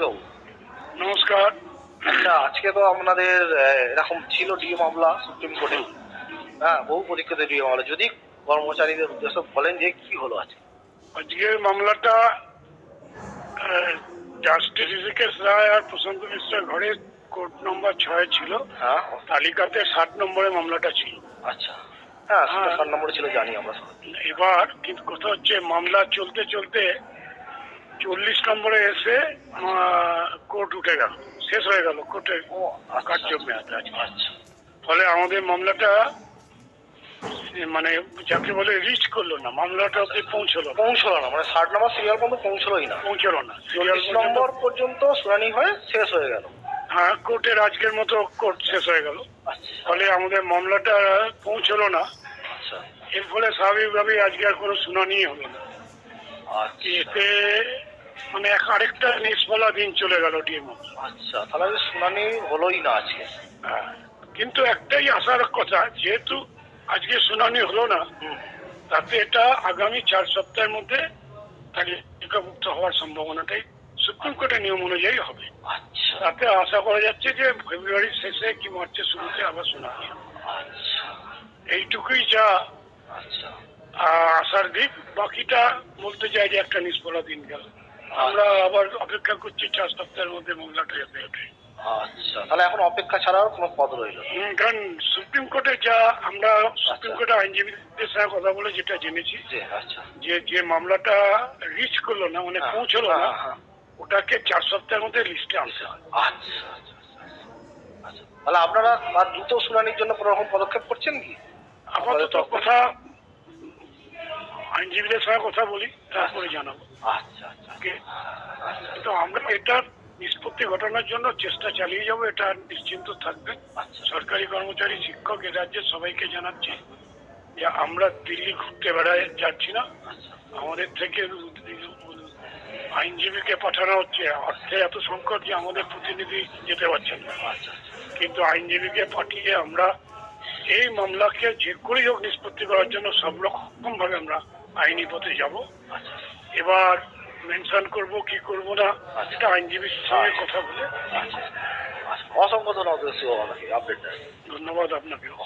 বাবু। নমস্কার। আচ্ছা আজকে তো আপনাদের এরকম ছিল ডিএ মামলা সুপ্রিম কোর্টে। হ্যাঁ বহু পরীক্ষিত ডিএ মামলা। যদি কর্মচারীদের উদ্দেশ্যে বলেন যে কি হলো আজকে? আজকের মামলাটা জাস্টিস ঋষিকেশ রায় আর প্রশান্ত মিশ্রের ঘরে কোর্ট নম্বর ছয় ছিল। হ্যাঁ। তালিকাতে ষাট নম্বরে মামলাটা ছিল। আচ্ছা। হ্যাঁ হ্যাঁ। ষাট নম্বরে ছিল জানি আমরা। এবার কিন্তু কথা হচ্ছে মামলা চলতে চলতে চল্লিশ নম্বরে এসে কোর্ট উঠে গেল। শেষ হয়ে গেল কোর্টের আচ্ছা। কার্য মেয়াদ আচ্ছা ফলে আমাদের মামলাটা মানে যাকে বলে রিচ করল না মামলাটা অব্দি পৌঁছলো পৌঁছলো না মানে ষাট নম্বর সিরিয়াল পর্যন্ত পৌঁছলোই না। পৌঁছলো না। চল্লিশ নম্বর পর্যন্ত শুনানি হয়ে শেষ হয়ে গেল। হ্যাঁ কোর্টের আজকের মতো কোর্ট শেষ হয়ে গেল। আচ্ছা। ফলে আমাদের মামলাটা পৌঁছলো না। আচ্ছা। এর ফলে স্বাভাবিকভাবেই আজকে আর কোনো শুনানি হলো না। এতে মানে আরেকটা নিষ্ফলা দিন চলে গেল ডিএমও। আচ্ছা তাহলে শুনানি হলোই না আজকে। কিন্তু একটাই আসার কথা যেহেতু আজকে শুনানি হলো না তাতে এটা আগামী চার সপ্তাহের মধ্যে তালিকাভুক্ত হওয়ার সম্ভাবনাটাই সুপ্রিম কোর্টের নিয়ম অনুযায়ী হবে। আচ্ছা। তাতে আশা করা যাচ্ছে যে ফেব্রুয়ারির শেষে কি মার্চের শুরুতে আবার শুনানি আচ্ছা। এইটুকুই যা আচ্ছা। আশার দিক বাকিটা বলতে চাই যে একটা নিষ্ফলা দিন গেল। আমরা আবার অপেক্ষা করছি চার সপ্তাহের মধ্যে মামলাটা যাতে ওঠে। আচ্ছা তাহলে এখন অপেক্ষা ছাড়াও কোনো পদ রইল? কারণ সুপ্রিম কোর্টে যা আমরা সুপ্রিম কোর্টে আইনজীবীদের সঙ্গে কথা বলে যেটা জেনেছি আচ্ছা। যে যে মামলাটা রিচ করল না মানে হ্যাঁ, পৌঁছলো হ্যাঁ, না হ্যাঁ। ওটাকে চার সপ্তাহের মধ্যে লিস্টে আনতে হয়। আচ্ছা আচ্ছা আচ্ছা, তাহলে আপনারা আর দ্রুত শুনানির জন্য কোনো রকম পদক্ষেপ করছেন কি? আপাতত কথা আইনজীবীদের সঙ্গে কথা বলি তারপরে জানাব। আচ্ছা আচ্ছা এটার নিষ্পত্তি ঘটানোর জন্য চেষ্টা চালিয়ে যাব এটা নিশ্চিন্ত থাকবে। আচ্ছা। সরকারি কর্মচারী শিক্ষক এ রাজ্যের সবাইকে জানাচ্ছি যে আমরা দিল্লি ঘুরতে বেড়ায় যাচ্ছি না। আচ্ছা। আমাদের থেকে আইনজীবীকে পাঠানো হচ্ছে। অর্থে এত সংকট যে আমাদের প্রতিনিধি যেতে পারছেন না। আচ্ছা কিন্তু আইনজীবীকে পাঠিয়ে আমরা এই মামলাকে যে করেই হোক নিষ্পত্তি করার জন্য সব রকম ভাবে আমরা আইনি পথে যাব। এবার মেনশন করব কি করব না সেটা আইনজীবীর সঙ্গে কথা বলে। আচ্ছা। আচ্ছা অসংখ্য ধন্যবাদ আপনাকে আপডেট ধন্যবাদ আপনাকেও।